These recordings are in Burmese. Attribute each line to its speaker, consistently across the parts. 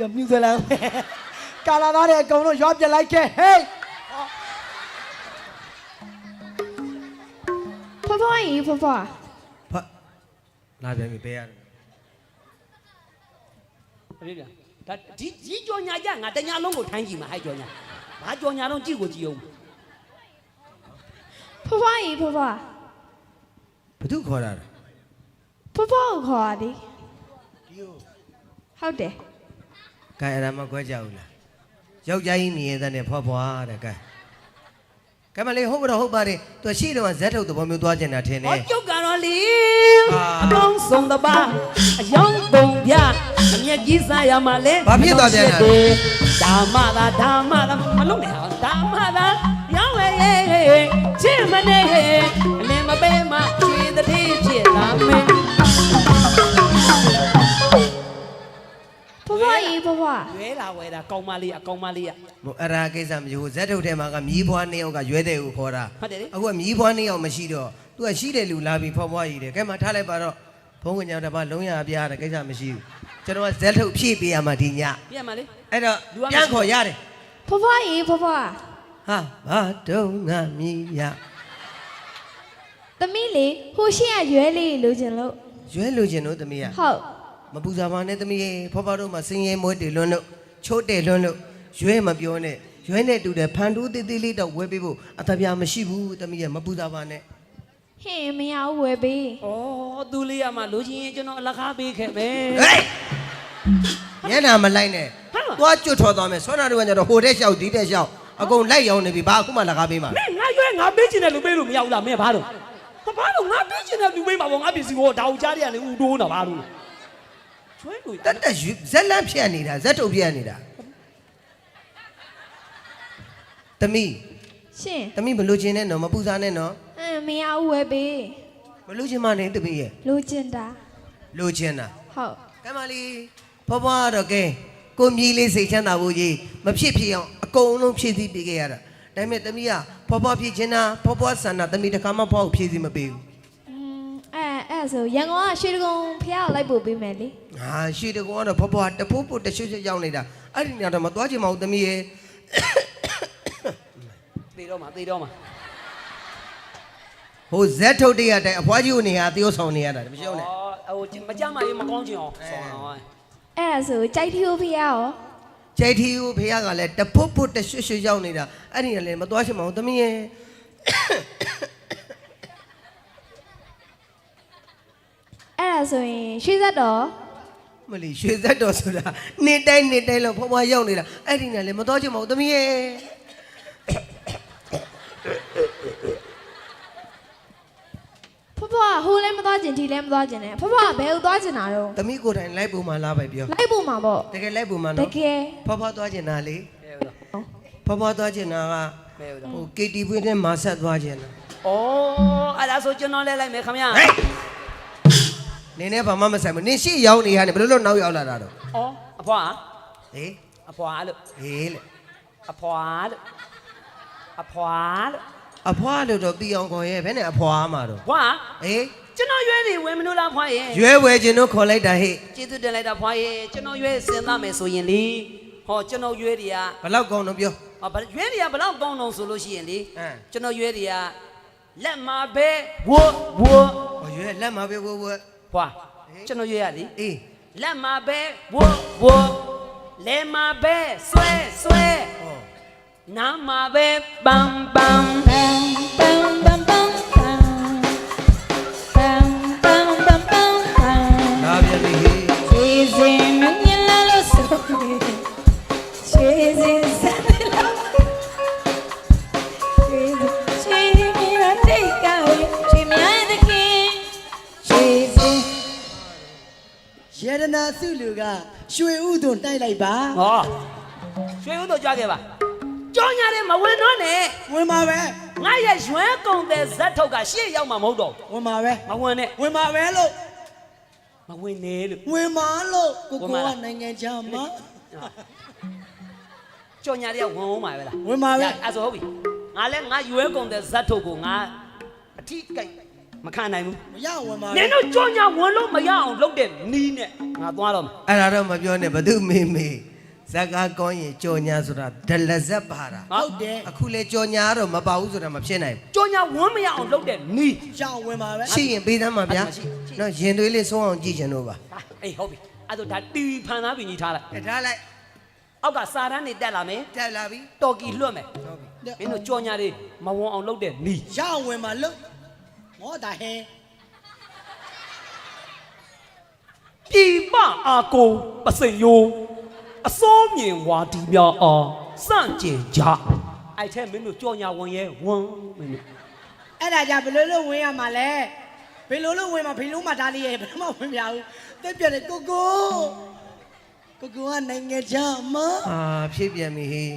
Speaker 1: ရမြူဇီလန်ကာလာသားတွေအကုန်လုံးရွာပြလိုက်ခဲ့ဟေး
Speaker 2: ဖွားဖွားကြီးဖွားဖွား
Speaker 3: ဖတ်လာပြန်ပြီပေးရတယ်
Speaker 4: ပြေပြန်ဒါဒီဒီကြော်ညာကြငါတညာလုံးကိုထိုင်းကြည့်မှာဟဲ့ကြော်ညာဘာကြော်ညာလုံးကြည့်ကိုကြည့်အောင်
Speaker 2: ဖွားဖွားကြီးဖွားဖွား
Speaker 3: ဘသူခေါ်တာလဲ
Speaker 2: ဖွားဖွားကိုခေါ်ရသည်ဟုတ်တယ်
Speaker 3: ကဲအဲ့ဒါမှခွဲကြဘူးလားယောက်ျားကြီးနေရတဲ့ဖွားဖွားတဲ့ကဲကဲမလေးဟုတ်ပါတော့ဟုတ်ပါတယ်သူရှိတော့ဇက်ထုတ်သဘောမျိုးသွားကျင်တာထင်
Speaker 4: ဟော
Speaker 3: တယ်
Speaker 4: ကျုပ်ကတော့လေ
Speaker 3: အာ
Speaker 4: အကောင်းဆုံးတစ်ပါးအယောင်ပုံပြအမျက်ကြီးစားရမှာလေ
Speaker 3: ဘာဖြစ်သွားပြန်လဲ
Speaker 4: ဓမ္မသာဓမ္မသာမလုံးနဲ့ဟာဓမ္မသာရောင်းဝဲချစ်မနေအလင်းမပေးမ ဖွား
Speaker 2: ဖွားကြီးဖွားဖွား
Speaker 4: ရွဲလာဝဲတာကောင်းမလေးအကောင်းမလေးอ่ะ
Speaker 3: ဟိုအဲ့ဒါကိစ္စမရှိဘူးဇက်ထုတ်ထဲမှာကမြီးဖွားနှစ်ယောက်ကရွဲတဲ့ကိုခေါ်တာ
Speaker 4: ဟုတ်တယ်လေ
Speaker 3: အခုကမြီးဖွားနှစ်ယောက်မရှိတော့သူကရှိတဲ့လူလာပြီးဖွားဖွားကြီးတယ်ကဲမထားလိုက်ပါတော့ဘုန်းကြီးညောင်တစ်ပါးလုံးရပြားတဲ့ကိစ္စမရှိဘူးကျွန်တော်ကဇက်ထုတ်ဖြည့်ပေးရမှာဒီည
Speaker 4: ပြန်ပါလေ
Speaker 3: အဲ့တော့
Speaker 4: လူကမရှိ
Speaker 3: ပြန်ခေါ်ရတယ်
Speaker 2: ဖွားဖွားကြီးဖွားဖွား
Speaker 3: ဟာဘာတုံးငါမြည်ရ
Speaker 2: သမီးလေးဟိုရှိရရွဲလေးလိုချင်လို့
Speaker 3: ရွဲလူချင်းတို့သမီးက
Speaker 2: ဟုတ်
Speaker 3: မပူစားပါနဲ့သမီးရေဖွားဖွားတို့မှာစင်ရဲမွေးတယ်လွန်းလို့ချိုးတယ်လွန်းလို့ရွဲမပြောနဲ့ရွဲနဲ့တူတယ်ဖန်တူးသေးသေးလေးတော့ဝဲပေးဖို့အတပြာမရှိဘူးသမီးရေမပူစားပါနဲ့
Speaker 2: ဟင်မရဘူးဝယ်ပေး
Speaker 4: ဩသူလေးရမှာလိုချင်ရင်ကျွန်တော်အလကားပေးခဲ့မယ်
Speaker 3: ဟေးညနာမလိုက်နဲ့
Speaker 4: ဟာ
Speaker 3: သွားကျွတ်ထော်သွားမယ်ဆွမ်းနာတို့ကညတော့ဟိုတဲ့လျှောက်ဒီတဲ့လျှောက်အကုန်လိုက်ရောင်းနေပြီဘာအခုမှလကားပေးမှာ
Speaker 4: မင်းငါရွဲငါပေးချင်တဲ့လူပေးလို့မရဘူးလားမင်းဘာလို့ဘာလို့ငါပေးချင်တဲ့လူပေးမှာပေါ့ငါပစ္စည်းကိုဒါအောင်ကြားရလေဦးတိုးတာဘာလို့ ချွဲလို့
Speaker 3: တက်တက်ယူဇက်လန့်ဖြတ်နေတာဇက်ထုတ်ဖြတ်နေတာသမီး
Speaker 2: ရှင်
Speaker 3: သမီးမလို့ချင်းနဲ့နော်မပူစားနဲ့နော်
Speaker 2: အင်းမရဘူးဝယ်ပေး
Speaker 3: မလို့ချင်းမနဲ့သမီးရဲ့
Speaker 2: လိုချင်တာ
Speaker 3: လို့ချင်းတာ
Speaker 2: ဟုတ်
Speaker 3: ကမလေးဖွားဖွားတော့ကဲကိုမြည်လေးစိတ်ချမ်းသာဖို့ကြီးမဖြစ်ဖြစ်အောင်အကုန်လုံးဖြည့်ဆည်းပေးခဲ့ရတာဒါပေမဲ့သမီးကဖွားဖွားဖြည့်ချင်တာဖွားဖွားဆန္ဒသမီးတစ်ခါမှဖွားကိုဖြည့်ဆည်းမပေးဘူး
Speaker 2: อืมအဲအဲ့ ဆိုရန်ကုန်ကရွှေတကုံဖះကိုလိုက်ပို့ပေးမယ်လေ
Speaker 3: ဟာရှေ့တကောကတော့ဖွားဖွားတဖိုးဖို့တရွှွှွှရောက်နေတာအဲ့ဒီနေရာတော့မသွားချင်ပါဘူးသမီးရဲ့
Speaker 4: သေတော့မှာသေတော့မှာ
Speaker 3: ဟိုဇက်ထုတ်တရတဲ့အဖွားကြီးကိုနေရသယောဆောင်နေရတာမရှုံးနဲ့
Speaker 4: ဩဟိုမကြမ်းမရေးမကောင်းချင်အောင်ဆောင်းအောင်
Speaker 2: အဲ့ဒါဆိုကြိုက်ထီကိုဖះရော
Speaker 3: ကြိုက်ထီကိုဖေရကလည်းတဖိုးဖို့တရွှွှွှရောက်နေတာအဲ့ဒီနေရာလည်းမသွားချင်ပါဘူးသမီးရဲ့
Speaker 2: အဲ့ဒါဆိုရင်ရွှေဆက်တော်
Speaker 3: မလီရွှေဇက်တော်ဆိုတာနေတိုင်းနေတိုင်းလို့ဖွားဖွားရောက်နေတာအဲ့ဒီနေရာလည်းမသွားချင်ပါဘူးသမီးရဲ့
Speaker 2: ဖွားဖွားဟိုလည်းမသွားကျင်ဒီလည်းမသွားကျင်နဲ့ဖွားဖွားဘယ်ကိုသွားကျင်တာတော့
Speaker 3: သမီးကိုယ်တိုင်လိုက်ပုံမှန်လားပဲပြော
Speaker 2: လိုက်ဖို့မှာပေါ့
Speaker 3: တကယ်လိုက်ပုံမှန်
Speaker 2: တ
Speaker 3: နော်
Speaker 2: ကယ်
Speaker 3: ဖွားဖွားသွားချင်တာလေ
Speaker 4: မဲဦးတော့
Speaker 3: ဖွားဖွားသွားချင်တာက
Speaker 4: မဲဦးတော့
Speaker 3: ဟို KT ပွင့်တဲ့မာဆက်သွားချင်တာ
Speaker 4: ဩအဲ့ဒါဆိုကျွန်တော်လဲလိုက်မယ်ခင်ဗျာ
Speaker 3: ဟေး နင်းနဲ့ဘာမှမဆိုင်ဘူးနင်းရှိရောက်နေရတယ်ဘယ်လိုလုပ်နောက်ရောက်လာတာတော့
Speaker 4: ဩအဖွာ
Speaker 3: ဟေး
Speaker 4: အဖွာလို့
Speaker 3: ဟေးလေ
Speaker 4: အဖွာလို့အဖွာလို့
Speaker 3: အဖွားလို့တော့ပြီးအောင်ခေါ်ရဲ့ဘယ်နဲ့အဖွားမှာတော့
Speaker 4: ဖွာ
Speaker 3: ဟေး
Speaker 4: ကျွန်တော်ရွဲနေဝင်မလို့လားဖွာရဲ့
Speaker 3: ရွဲဝဲခြင်းတို့ခေါ်လိုက်တာဟေ့
Speaker 4: ကျေးဇူးတင်လိုက်တာဖွာရဲ့ကျွန်တော်ရွဲစဉ်းစားမယ်ဆိုရင်လေဟောကျွန်တော်ရွဲတွေက
Speaker 3: ဘယ်လောက်ကောင်းတော့ပြော
Speaker 4: ဟောဘယ်ရွဲတွေကဘယ်လောက်ကောင်းတော့ဆိုလို့ရှိရင်လေ
Speaker 3: အင်း
Speaker 4: ကျွန်တော်ရွဲတွေကလက်မှာပဲဝတ်ဝတ်
Speaker 3: ဟောရွဲလက်မှာပဲဝဲဝဲ
Speaker 4: ဖွာကျွန်တော်ရွဲရလေ
Speaker 3: အေး
Speaker 4: လက်မှာပဲဝတ်ဝတ်လဲမှာပဲဆွဲဆွဲ
Speaker 3: ဟော
Speaker 4: နားမှာပဲပမ်ပမ်
Speaker 2: ပမ်
Speaker 1: စုလူကရွှေဥသွန်တိုက်လိုက်ပါ
Speaker 4: ဟောရွှေဦးတို့ကြွားခဲ့ပါကြောညာတယ်မဝင်တော့နဲ့
Speaker 1: ဝင်ပါပဲ
Speaker 4: ငါရဲ့ရွှဲကုန်တဲ့ဇက်ထုတ်ကရှေ့ရောက်မှာမဟုတ်တော့
Speaker 1: ဝင်ပါပဲ
Speaker 4: မဝင်နဲ့
Speaker 1: ဝင်ပါပဲလို့
Speaker 4: မဝင်နဲ့လို့
Speaker 1: ဝင်ပါလို့ကို
Speaker 4: ဝင်
Speaker 1: ကို
Speaker 4: ပါ
Speaker 1: က
Speaker 4: လား
Speaker 1: နိုင်ငံခြားမှာ
Speaker 4: ကြောညာတွေကဝင်အောင်ပါပဲလား
Speaker 1: ဝင်ပါပဲ
Speaker 4: အဲ့ဆိုဟုတ်ပြီငါလဲငါရွှဲကုန်တဲ့ဇက်ထုတ်ကိုငါအထီးကိတ် မခံနိုင်ဘူး
Speaker 1: မရဝင်ပါ
Speaker 4: နင်တို့ကြောညာဝင်လို့မရအောင်လုပ်တဲ့နီးနဲ့ငါသွားတော့မယ်
Speaker 3: အဲ့ဒါတော့မပြောနဲ့ဘသူမေမေဇက်ကားကောင်းရင်ကြော်ညာဆိုတာဒလဇက်ပါတာ
Speaker 1: ဟုတ်တယ်
Speaker 3: အခုလေကြော်ညာကတော့မပါဘူးဆိုတာမဖြစ်နိုင်ဘူး
Speaker 4: ကြောညာဝင်မရအောင်လုပ်တဲ့နီး
Speaker 1: ရဝင်ပါပဲ
Speaker 3: ရှိရင်ပေးသမ်းပါဗျာ
Speaker 4: ရှိရှိ
Speaker 3: နော်ရင်သွေးလေးဆုံးအောင်ကြည့်ချင်လို့ပါ
Speaker 4: ဟာအေးဟုတ်ပြီအဲ့တော့ဒါတီဗီဖန်သားပြင်ကြီးထားလိုက်
Speaker 3: အဲထားလိုက်
Speaker 4: အောက်ကစာတန်းနေတက်လာမယ်
Speaker 3: တက်လာပြီ
Speaker 4: တော်ကီလွတ်မယ်
Speaker 3: ဟုတ်ပြီ
Speaker 4: မင်းတို့ကြောညာတွေမဝင်အောင်လုပ်တဲ့နီး
Speaker 1: ရဝင်ပါလို့ ဟောဒါဟဲ
Speaker 4: ပြည်ပအာကိုပစိန်ယိုအစိုးမြင်ဝါဒီများအားစန့်ကျင်ကြအဲ့ထဲမင်းတို့ကြောညာဝင်ရဲဝင်မင်းတို့
Speaker 1: အဲ့ဒါကြဘယ်လိုလုပ်ဝင်ရမှာလဲဘယ်လိုလုပ်ဝင်မှာဘယ်လိုမှဒါလေးရဲ့ဘယ်မှဝင်မရဘူးတက်ပြတယ်ကိုကိုကိုကိုကနိုင်ငံခြားမ
Speaker 3: အာဖြစ်ပြန်ပြီဟေး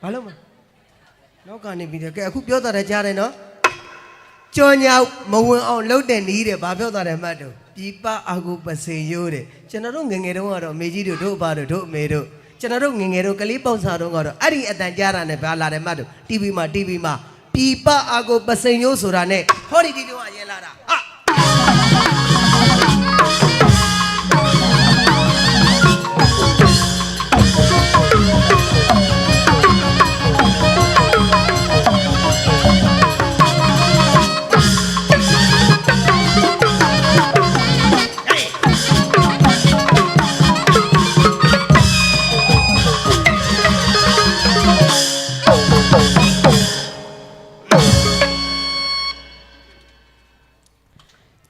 Speaker 3: ဘာလို့မနောက်ကနေပြီးတော့ကဲအခုပြောတာလည်းကြားတယ်နော် ကြော်ညာမဝင်အောင်လုပ်တဲ့နီးတယ်ဘာပြောတာလဲမှတ်တော့ပြပအာဟုပစေရိုးတဲ့ကျွန်တော်တို့ငယ်ငယ်တုန်းကတော့အမေကြီးတို့တို့အဘတို့တို့အမေတို့ကျွန်တော်တို့ငယ်ငယ်တုန်းကလေးပေါင်စာတုန်းကတော့အဲ့ဒီအတန်ကြားတာနဲ့ဘာလာတယ်မှတ်တော့ TV မှာ TV မှာပြပအာဟုပစေရိုးဆိုတာနဲ့ဟောဒီဒီတုန်းကရင်လာတာဟာ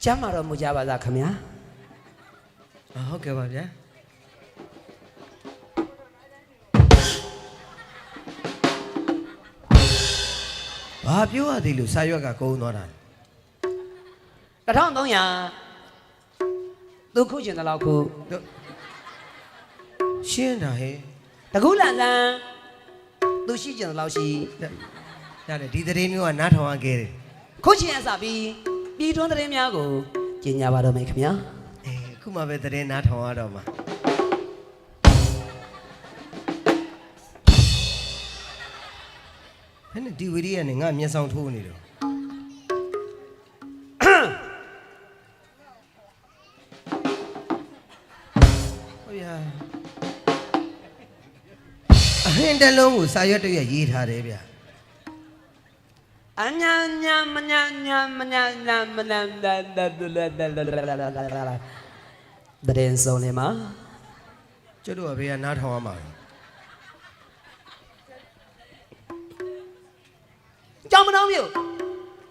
Speaker 4: ကျမ်းမာတော်မူကြပါသားခင်ဗျာ
Speaker 3: အာဟုတ်ကဲ့ပါဗျာဘာပြောရသေးလို့စာရွက်ကကုန်းသွားတာလဲ
Speaker 4: 1300သူခုကျင်တယ်လို့ခု
Speaker 3: တို့ရှင်းတာဟဲ့
Speaker 4: တကူလန်လန် သူရှိကျင်တယ်လို့ရှိ
Speaker 3: ရတယ်ဒီသတင်းမျိုးကနားထောင်ရခဲ့တယ်
Speaker 4: ခုကျင်အစားပြီးပြည်တွန်းသတင်းများကိုကျင်ညာပါတော့မယ်ခင်ဗျာ
Speaker 3: အေးအခုမှပဲသတင်းနားထောင်ရတော့မှာဟဲ့နဲ့ဒီဝီဒီကနေငါမျက်စောင်းထိုးနေတော့ ဟင်းတစ်လုံးကိုစာရွက်တစ်ရွက်ရေးထားတယ်ဗျာ
Speaker 4: အညာညာမညာညာမညာညာမညာတရင်ဆုံးနေမှာ
Speaker 3: ကျွတ်တို့ကဘေးကနားထောင်ရမှာလဲ
Speaker 4: ကြောင်မတော်မြို့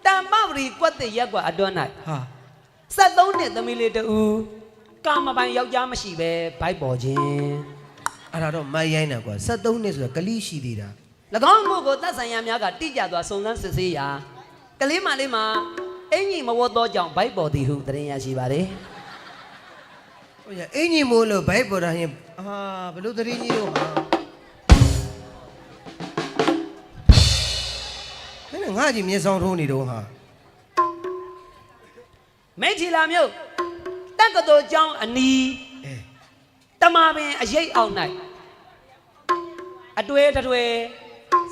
Speaker 4: တမ္ပပရီကွက်တဲ့ရက်ကွာအတွန်း၌
Speaker 3: ဟာ
Speaker 4: 73နှစ်သမီးလေးတူကာမပိုင်ယောက်ျားမရှိပဲဘိုက်ပေါ်ခြင်း
Speaker 3: အဲ့ဒါတော့မိုက်ရိုင်းတာကွာ73နှစ်ဆိုတာကလိရှိသေးတာ၎
Speaker 4: င်းမှုကိုသက်ဆိုင်ရာများကတိကျစွာစုံစမ်းစစ်ဆေးရာကလေးမလေးမှာအင်ကြီးမဝတ်သောကြောင့်ဘိုက်ပေါ်သည်ဟုသတင်းရရှိပါတယ်
Speaker 3: ဟုတ်ရအင်ကြီးမိုးလို့ဘိုက်ပေါ်တာရင်အာဘလို့သတရင်ကြီးတို့ဟာဟဲ့နဲ့ငါကြီးမျက်စောင်းထိုးနေတော့ဟာ
Speaker 4: မိတ်ချီလာမြို့တက္ကသိုလ်ကျောင်းအနီး
Speaker 3: အဲ
Speaker 4: တ မာပင်အရေးအောင်၌အတွေ့အထွေ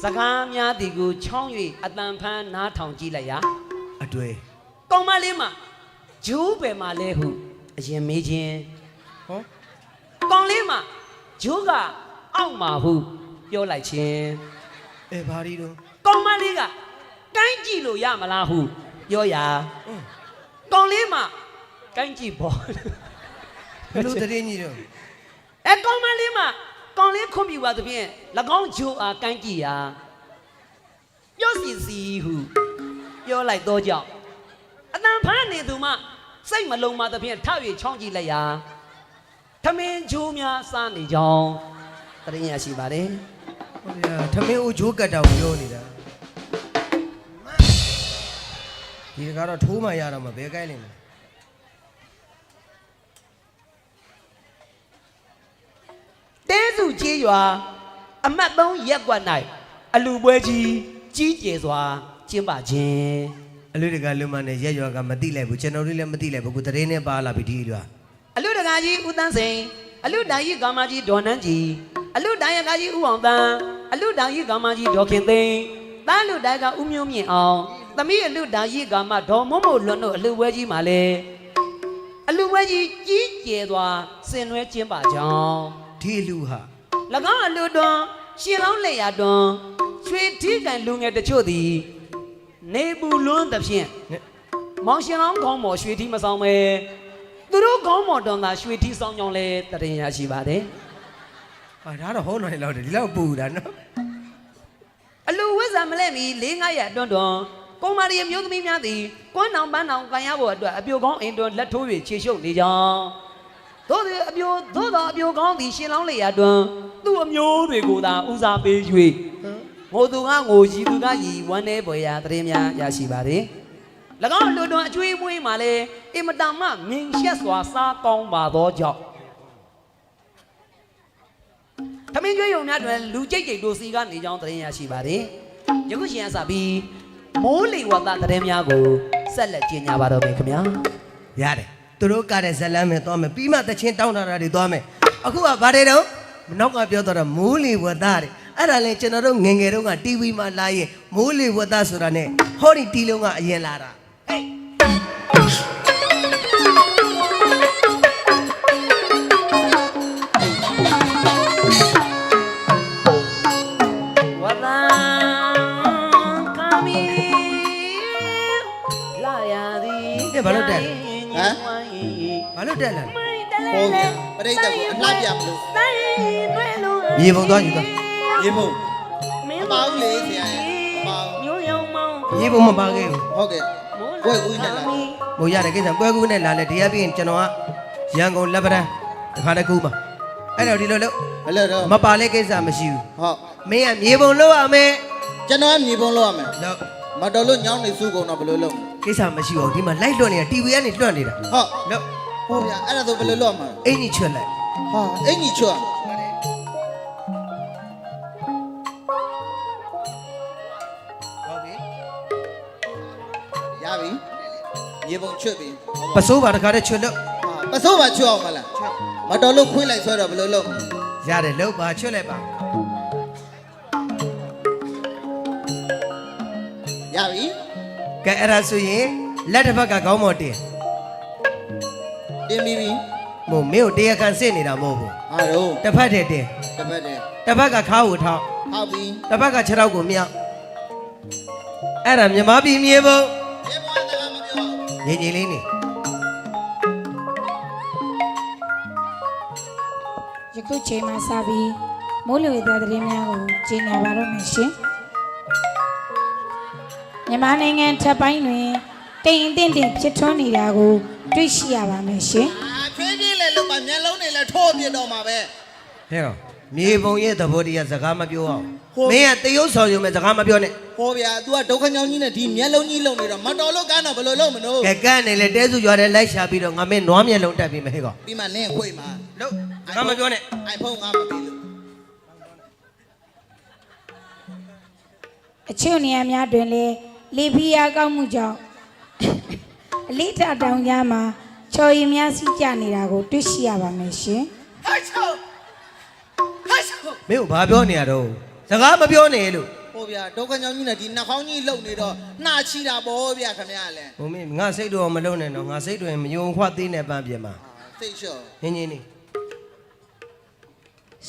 Speaker 4: စကားများသည်ကိုချောင်း၍အတန်ဖန်းနားထောင်ကြည့်လိုက်ရာ
Speaker 3: အတွေ့
Speaker 4: ကောင်မလေးမှာဂျူးပယ်မှာလဲဟုအရင်မေးခြင်း
Speaker 3: ဟော
Speaker 4: ကောင်လေးမှာဂျိုးကအောက်မှာဟုပြောလိုက်ခြင်း
Speaker 3: အဲဘာဒီတော့
Speaker 4: ကောင်မလေးကကိုင်းကြည့်လို့ရမလားဟုပြောရာ
Speaker 3: အင်း
Speaker 4: ကောင်လေးမှာကိုင်းကြည့်ပေါ့
Speaker 3: ဘလို့သတရင်ကြီးတော့
Speaker 4: အဲကောင်မလေးမှာကောင်လေးခွန်ပြူပါသဖြင့်၎င်းဂျိုးအားကိုင်းကြည့်ရာပြောစီစီဟုပြောလိုက်တော့ကြောင့်အတန်ဖန်းနေသူမှစိတ်မလုံးပါသဖြင့်ထောက်၍ချောင်းကြည့်လိုက်ရာထမင်းဂျိုးများစားနေကြောင်းတရင်ရရှိပါတယ်
Speaker 3: ဟုတ်ရထမင်းဦးဂျိုးကတ်တောင်ပြောနေတာဒီကတော့ထိုးမှရတော့မှဘယ်ကိုင်းလိမ့်မလဲ
Speaker 4: တဲ စုကြီးရွာအမတ်သုံးရက်ကွက်၌အလူပွဲကြီးကြီးကျယ်စွာကျင်းပခြင်း
Speaker 3: အလူတကလူမနဲ့ရက်ရွာကမတိလိုက်ဘူးကျွန်တော်တို့လည်းမတိလိုက်ဘူးခုတရင်နဲ့ပါလာပြီဒီရွာ
Speaker 4: အလူတကာကြီးဦးတန်းစိန်အလူတိုင်ကြီးကာမကြီးဒေါ်နန်းကြီးအလူတိုင်ရကာကြီးဦးအောင်တန်းအလူတိုင်ကြီးကာမကြီးဒေါ်ခင်သိန်းတန်းလူတိုင်ကဦးမျိုးမြင့်အောင်သမီးအလူဒါရီကာမဒေါ်မုံမို့လွန်းတို့အလူပွဲကြီးမှာလေအလူပွဲကြီးကြီးကျယ်စွာဆင်နွှဲကျင်းပါကြောင်း
Speaker 3: ဒီလူဟာ၎
Speaker 4: င်းအလူတွန်ရှင်လောင်းလက်ရတွန်ရွှေထီးကန်လူငယ်တချို့သည် နေပူလွန်းသဖြင့်
Speaker 3: နဲ့
Speaker 4: မောင်ရှင်လောင်းခေါင်းမော်ရွှေထီးမဆောင်ပဲသူတို့ခေါင်းမော်တွန်သာရွှေထီးဆောင်ကြောင်းလဲတရင်ရရှိပါတယ်
Speaker 3: ဟာဒါတော့ဟောနိုင်လောက်တယ်ဒီလောက်ပူတာနော်
Speaker 4: အလူဝိဇ္ဇာမလဲမီ၄၅ရအတွန်းတွန်ကုံမာရီမျိုးသမီးများသည်ကွမ်းနောင်ပန်းနောင်ကန်ရဖို့အတွက်အပြိုကောင်းအိမ်တွင်လက်ထိုး၍ခြေရှုပ်နေကြောင်း သို့သည်အပြိုသို့သောအပြိုကောင်းသည်ရှင်လောင်းလေရတွင်သူ့အမျိုးတွေကိုသာဦးစားပေး၍ငိုသူကငိုရီသူကရီဝမ်းနေပေါ်ရာတရင်များရရှိပါသည်၎င်းအလူတွင်အကျွေးမွေးမှာလေအင်မတန်မှမြင်ရှက်စွာစားကောင်းပါသောကြောင့်သမင်းကျွေးရုံများတွင်လူကြိတ်ကြိတ်တို့စီကနေကြောင်းသတင်းရရှိပါတယ်။ယခုရှင်အစပြီးမိုးလေဝသသတင်းများကိုဆက်လက်ကြီးညာပါတော့မယ်ခင်ဗျာ
Speaker 3: ရတယ် သူတို့ကတဲ့ဇလန်းမဲ့သွားမယ်ပြီးမှတချင်းတောင်းတာတွေသွားမယ်အခုကဘာတွေတော့နောက်ကပြောတော့မိုးလေဝသတဲ့အဲ့ဒါလဲကျွန်တော်တို့ငယ်ငယ်တုန်းက TV မှာလာရင်မိုးလေဝသဆိုတာ ਨੇ ဟောဒီတီလုံးကအရင်လာတာဟေး။
Speaker 5: ဟိုပြိဋိတ်ကိုအလှပြမလို့
Speaker 3: မြေပုံသွားယူသွား
Speaker 5: ရေမုံမပါဘူးလေဆရာရဲ့မပါဘူး
Speaker 4: မျိုးရောင်မောင်း
Speaker 3: မြေပုံမပါခဲ့ဘူး
Speaker 5: ဟုတ်ကဲ့ဘွဲ့ဦးနဲ့လာ
Speaker 3: ဟိုရတယ်ကိစ္စပွဲကူးနဲ့လာလဲတရားပြီးရင်ကျွန်တော်ကရန်ကုန်လက်ပတန်းတခါတည်းကူးမှာအဲ့တော့ဒီလိုလို့
Speaker 5: ဘယ်လိုတော့
Speaker 3: မပါလဲကိစ္စမရှိဘူး
Speaker 5: ဟုတ်
Speaker 3: မင်းကမြေပုံလောက်ရမယ်
Speaker 5: ကျွန်တော်ကမြေပုံလောက်ရမယ်
Speaker 3: လို့
Speaker 5: မတော်လို့ညောင်းနေစုကုန်တော့ဘယ်လိုလုပ်
Speaker 3: ကိစ္စမရှိဘူးဒီမှာလိုက်လွတ်နေတာ TV ကနေလွတ်နေတာ
Speaker 5: ဟုတ်
Speaker 3: လို့
Speaker 5: ဟုတ်ဗျာအဲ့ဒါဆိုဘယ်လိုလုပ်မှာ
Speaker 3: အင်ကြီးချွတ်လိုက်
Speaker 5: ဟာအင်ကြီးချွတ်
Speaker 3: ဟုတ်ပြီ
Speaker 5: ရပြီမြေပုံချွတ်ပြီ
Speaker 3: ပစိုးပါတခါတည်းချွတ်လို့
Speaker 5: ပစိုးပါချွတ်အောင်မလားမတော်လို့ခွေးလိုက်ဆွဲတော့ဘယ်လိုလုပ်
Speaker 3: ရတယ်လို့ပါချွတ်လိုက်ပါ
Speaker 5: ရပြီ
Speaker 3: ကဲအဲ့ဒါဆိုရင်လက်တစ်ဖက်ကခေါင်းမော်တင်
Speaker 5: တင်ပြီးပြီ
Speaker 3: မို့မင်းကိုတရားခံစစ်နေတာမဟုတ်ဘူး
Speaker 5: ဟာတော့
Speaker 3: တစ်ဖက်တည်းတင်
Speaker 5: တစ်ပတ်တည်း
Speaker 3: တစ်ဖက်ကခါးကိုထောက်
Speaker 5: ဟောက်ပြီ
Speaker 3: တစ်ဖက်ကခြေထောက်ကိုမြောက်အဲ့ဒါမြမပြည်မြေပုံ
Speaker 5: မြေပုံကလည်းမပြော
Speaker 3: ငင်ငင်လေးနေ
Speaker 2: ယခုချိန်မှစပြီးမိုးလေဝသသတင်းများကိုကြီးညာပါတော့မယ်ရှင်မြန်မာနိုင်ငံထပ်ပိုင်းတွင်တိမ်အထင်တင်ဖြစ်ထွန်းနေတာကို တွေ့ရှိရပါမယ်ရှင်
Speaker 5: အာဖြည်းဖြည်းလေးလုပ်ပါမျက်လုံးတွေလည်းထိုးပြတော့မှာပဲ
Speaker 3: ဟဲ့တော့မြေပုံရဲ့သဘောတရားစကားမပြောအောင်
Speaker 5: ဟုတ်
Speaker 3: မင်းကတရုပ်ဆောင်ရုံမဲ့စကားမပြောနဲ့
Speaker 5: ဟောဗျာ तू ကဒုက္ခညောင်းကြီးနဲ့ဒီမျက်လုံးကြီးလုံနေတော့မတော်လို့ကန်းတော့ဘယ်လိုလုပ်မလို့
Speaker 3: ကဲကန့်နေလေတဲစုရွာတဲ့လိုက်ရှာပြီးတော့ငါမင်းနွားမျက်လုံးတက်ပြီးမဟဲ့ကော
Speaker 5: ပြီးမှနင်းခွေမှာ
Speaker 3: လို့စကားမပြောနဲ့
Speaker 5: iPhone ငါမပေးလို့
Speaker 2: အချို့နေရာများတွင်လည်းလေဖီးယားကောက်မှုကြောင့် အလေးထတောင်ကြားမှာချော်ရည်များစီးကျနေတာကိုတွေ့ရှိရပါမယ်ရှင်
Speaker 5: ဟိုက်ချိုဟိုက်ချို
Speaker 3: မင်းကဘာပြောနေရတော့စကားမပြောနဲ့လို့
Speaker 5: ဟောဗျာဒုက္ခညောင်းကြီးနဲ့ဒီနှာခေါင်းကြီးလုံနေတော့နှာချီတာပေါ့ဗျာခင်ဗျာလဲ
Speaker 3: ဟိုမင်းငါစိတ်တော့မလုံးနဲ့တော့ငါစိတ်တွေမယုံခွသေးနဲ့ပန်းပြင်မှာ
Speaker 5: စိတ်လျှော့
Speaker 3: ငင်းငင်းနေ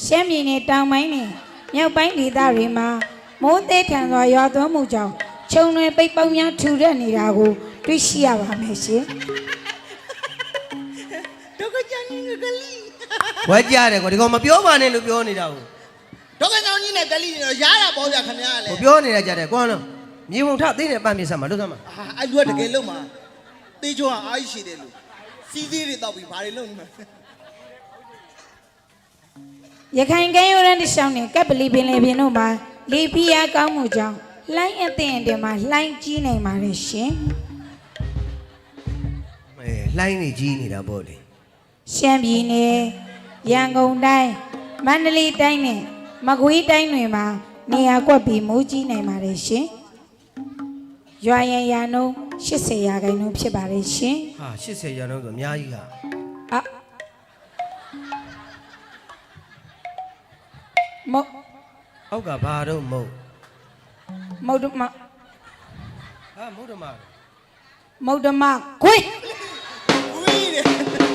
Speaker 2: ရှမ်းပြည်နယ်တောင်ပိုင်းနဲ့မြောက်ပိုင်းဒေသတွေမှာမိုးသေးထန်စွာရွာသွန်းမှုကြောင့်ခြုံတွေပိတ်ပေါင်းများထူရက်နေတာကို တွေ့ရှိရပါမယ်ရှင်
Speaker 5: ဒုက္ခညောင်းကြီးနဲ့ကလေး
Speaker 3: ဝဲကြတယ်ကွာဒီကောင်မပြောပါနဲ့လို့ပြောနေတာကို
Speaker 5: ဒုက္ခညောင်းကြီးနဲ့ကလေးနေတော့ရတာပေါ့ဗျာခင်ဗျာလဲ
Speaker 3: ဟိုပြောနေတာကြတယ်ကွာနော်မြေပုံထသေးနဲ့ပန်းပြင်ဆက်မှာလို့သမ်းမှာ
Speaker 5: ဟာအဲ့လူကတကယ်လုံမှာတေးချောကအားရှိတယ်လို့စီးသေးတွေတောက်ပြီးဘာတွေလုံနေမှာ
Speaker 2: ရခိုင်ကမ်းရိုးတန်းတစ်လျှောက်နဲ့ကပ်ပလီပင်လေပင်တို့မှာလေဖီးယားကောင်းမှုကြောင့်လှိုင်းအသင့်အတင်မှာလှိုင်းကြီးနိုင်ပါတယ်ရှင်
Speaker 3: အဲလှိုင်းနေကြီးနေတာပေါ့လေ
Speaker 2: ရှမ်းပြည်နယ်ရန်ကုန်တိုင်းမန္တလေးတိုင်းနဲ့မကွေးတိုင်းတွေမှာနေရာကွက်ပြီးမိုးကြီးနိုင်ပါတယ်ရှင်ရွာရန်ရာနှုန်း80ရာခိုင်နှုန်းဖြစ်ပါတယ်ရှင်
Speaker 3: ဟာ80ရာနှုန်းဆိုအများကြီးဟာ
Speaker 2: အာမုတ်
Speaker 3: အောက်ကဘာတော့မဟုတ်
Speaker 2: မုတ်တို့မ
Speaker 3: ဟာမဟုတ်တယ်မ
Speaker 2: မုတ်တမခွေး
Speaker 5: ဝီးတယ်